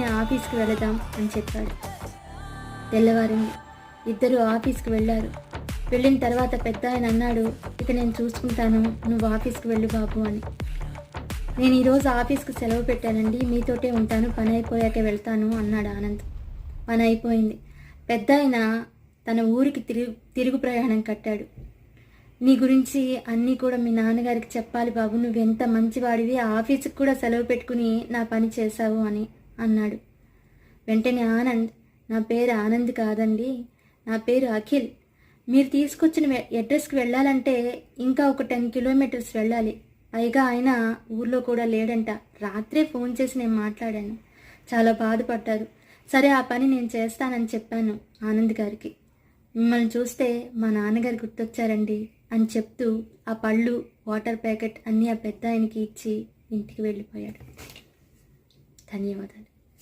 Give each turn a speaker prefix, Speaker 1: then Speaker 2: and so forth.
Speaker 1: నేను ఆఫీస్కి వెళదాం అని చెప్పాడు. తెల్లవారింది. ఇద్దరు ఆఫీస్కి వెళ్ళారు. వెళ్ళిన తర్వాత పెద్ద ఆయన అన్నాడు ఇక నేను చూసుకుంటాను నువ్వు ఆఫీస్కి వెళ్ళు బాబు అని. నేను ఈరోజు ఆఫీస్కి సెలవు పెట్టానండి మీతోటే ఉంటాను పని అయిపోయాక వెళ్తాను అన్నాడు ఆనంద్. పని అయిపోయింది. పెద్ద ఆయన తన ఊరికి తిరుగు తిరుగు ప్రయాణం కట్టాడు. నీ గురించి అన్నీ కూడా మీ నాన్నగారికి చెప్పాలి బాబు నువ్వెంత మంచివాడివి ఆఫీస్కి కూడా సెలవు పెట్టుకుని నా పని చేశావు అని. అన్నాడు. వెంటనే ఆనంద్ నా పేరు ఆనంద్ కాదండి నా పేరు అఖిల్. మీరు తీసుకొచ్చిన అడ్రస్కి వెళ్ళాలంటే ఇంకా ఒక టెన్ కిలోమీటర్స్ వెళ్ళాలి. పైగా ఆయన ఊర్లో కూడా లేడంట. రాత్రే ఫోన్ చేసి నేను మాట్లాడాను. చాలా బాధపడ్డారు. సరే ఆ పని నేను చేస్తానని చెప్పాను ఆనంద్ గారికి. మిమ్మల్ని చూస్తే మా నాన్నగారు గుర్తొచ్చారండి అని చెప్తూ ఆ పళ్ళు వాటర్ ప్యాకెట్ అన్నీ ఆ పెద్ద ఆయనకి ఇచ్చి ఇంటికి వెళ్ళిపోయాడు. 谷へだ